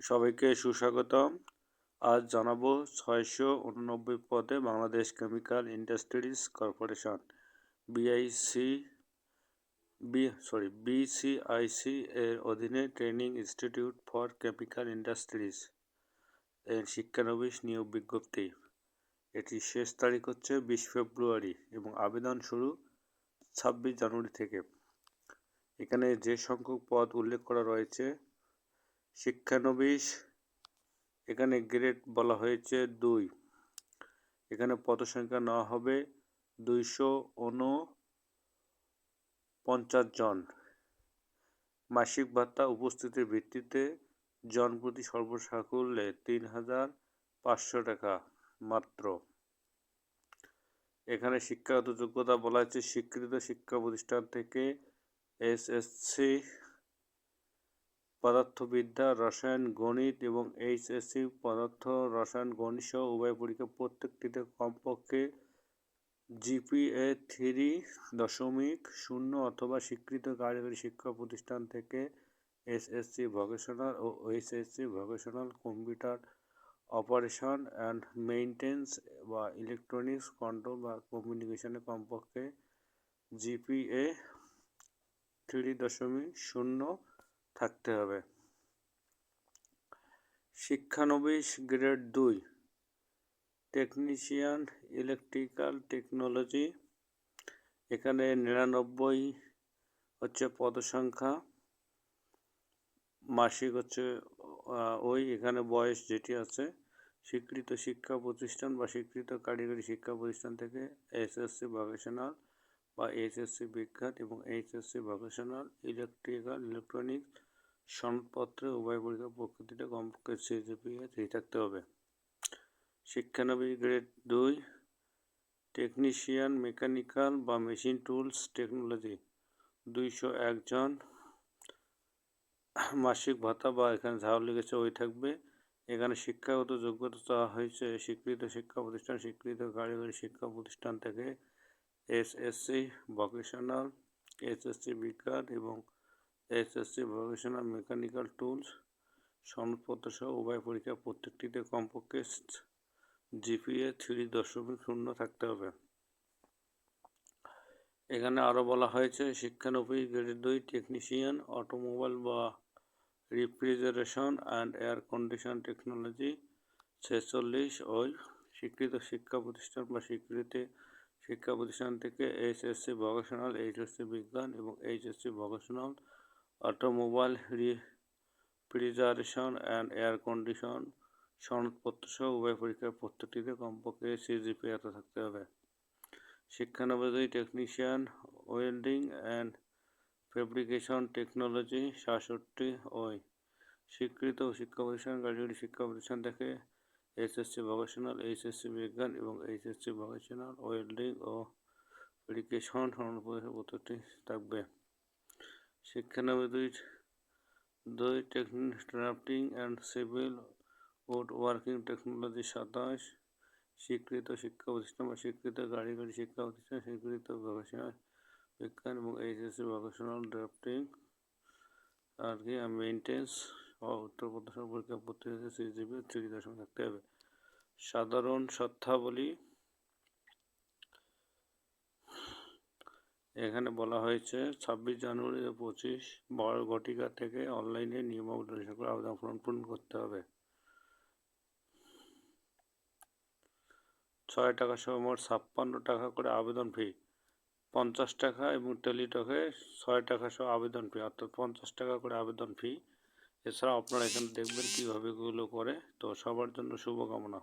সবাইকে সুস্বাগতম। আজ জানাব ছয়শো উননব্বই পদে Bangladesh chemical industries corporation BIC B sorry BCIC এর অধীনে training institute for chemical industries এর শিক্ষানবিশ নিয়োগ বিজ্ঞপ্তি। এটি শেষ তারিখ হচ্ছে বিশ ফেব্রুয়ারি এবং আবেদন শুরু ছাব্বিশ জানুয়ারি থেকে। এখানে যে সংখ্যক পদ উল্লেখ করা রয়েছে শিক্ষানবিশ, এখানে গ্রেড বলা হয়েছে দুই। এখানে পদসংখ্যা নেওয়া হবে দুইশো পঞ্চাশ জন। মাসিক ভাতা উপস্থিতির ভিত্তিতে জন প্রতি সর্বসাকুল্যে তিন হাজার পাঁচশো টাকা মাত্র। এখানে শিক্ষাগত যোগ্যতা বলা হয়েছে স্বীকৃত শিক্ষা প্রতিষ্ঠান থেকে এসএসসি পদার্থবিদ্যা, রসায়ন, গণিত এবং এইচএসসি পদার্থ, রসায়ন, গণিত সহ উভয় পরীক্ষা প্রত্যেকটিতে কমপক্ষে জিপিএ থ্রি দশমিক শূন্য অথবা স্বীকৃত কারিগরি শিক্ষা প্রতিষ্ঠান থেকে SSC vocational O HSC vocational computer operation and maintenance বা ইলেকট্রনিক্স কন্ট্রোল বা কমিউনিকেশনে কমপক্ষে জিপিএ থ্রি দশমিক শূন্য থাকতে হবে। শিক্ষানবিশ গ্রেড দুই, টেকনিশিয়ান ইলেকট্রিক্যাল টেকনোলজি, এখানে নিরানব্বই হচ্ছে পদসংখ্যা, মাসিক হচ্ছে ওই এখানে বয়স যেটি আছে, স্বীকৃত শিক্ষা প্রতিষ্ঠান বা স্বীকৃত কারিগরি শিক্ষা প্রতিষ্ঠান থেকে এসএসসি ভোকেশনাল বা এইচএসসি বিখ্যাত এবং এইচএসসি ভোকেশনাল ইলেকট্রিক্যাল ইলেকট্রনিক্স সনদপত্রে উভয় পরীক্ষার প্রকৃতিটা কমপক্ষে সিজিপিএ থ্রি থাকতে হবে। শিক্ষানবিশ গ্রেড দুই টেকনিশিয়ান মেকানিক্যাল বা মেশিন টুলস টেকনোলজি দুইশো একজন মাসিক ভাতা বা এখানে ঝাড় লেগেছে ওই থাকবে। এখানে শিক্ষাগত যোগ্যতা চাওয়া হয়েছে, স্বীকৃত শিক্ষা প্রতিষ্ঠান, স্বীকৃত কারিগরি শিক্ষা প্রতিষ্ঠান থেকে এসএসসি ভোকেশনাল এসএসসি বিজ্ঞান এবং এসএসসি ভোকেশনাল মেকানিক্যাল টুলস সনদপত্র সহ উভয় পরীক্ষা প্রত্যেকটিতে কমপক্ষে জিপিএ থ্রি দশমিক শূন্য থাকতে হবে। এখানে আরও বলা হয়েছে, শিক্ষানবিশ গ্রেড দুই টেকনিশিয়ান অটোমোবাইল বা refrigeration and air condition technology ছেচল্লিশ ওই স্বীকৃত শিক্ষা প্রতিষ্ঠান বা স্বীকৃতি শিক্ষা প্রতিষ্ঠান থেকে এইচএসসি ভোকেশনাল এইচএসসি বিজ্ঞান এবং HSC vocational automobile refrigeration and air condition সনদপত্র সহ উভয় পরীক্ষার প্রত্যেকটিতে কমপক্ষে সিজিপি এত থাকতে হবে। শিক্ষানবোধী technician welding and fabrication technology সাতষট্টি ওই। স্বীকৃত শিক্ষা প্রতিষ্ঠান কারিগরি শিক্ষা প্রতিষ্ঠান থেকে এসএসসি ভোকেশনাল এইচএসসি বিজ্ঞান এবং এইচএসসি ভোকেশনাল ওয়েল্ডিং ও ফেব্রিকেশন প্রত্যেকটি থাকবে। শিক্ষানবোধী দুই technique drafting and civil wood working technology সাতাশ, স্বীকৃত শিক্ষা প্রতিষ্ঠান বা স্বীকৃত কারিগরি শিক্ষা প্রতিষ্ঠান, স্বীকৃত ভোকেশনাল বিজ্ঞান এবং এইচএসসি ভোকেশনাল ড্রাফটিং আর কি মেনটেন্স ও উত্তরপ্রদেশ পরীক্ষা প্রতিযোগিতা সিজিবি থ্রি দশমিক থাকতে হবে। সাধারণ সত্তাবলী এখানে বলা হয়েছে, ছাব্বিশ জানুয়ারি পঁচিশ, বড় ঘটিকা থেকে অনলাইনে নিয়মাবলী করে আবেদন ফর্ম পূরণ করতে হবে। ছয় টাকা সহ মোট ছাপ্পান্ন টাকা করে আবেদন ফি। পঞ্চাশ টাকা এবং টেলিটকে ছয় টাকা সহ আবেদন ফি, অর্থাৎ পঞ্চাশ টাকা করে আবেদন ফি। এছাড়া আপনারা এখানে দেখবেন কীভাবে এগুলো করে। তো সবার জন্য শুভকামনা।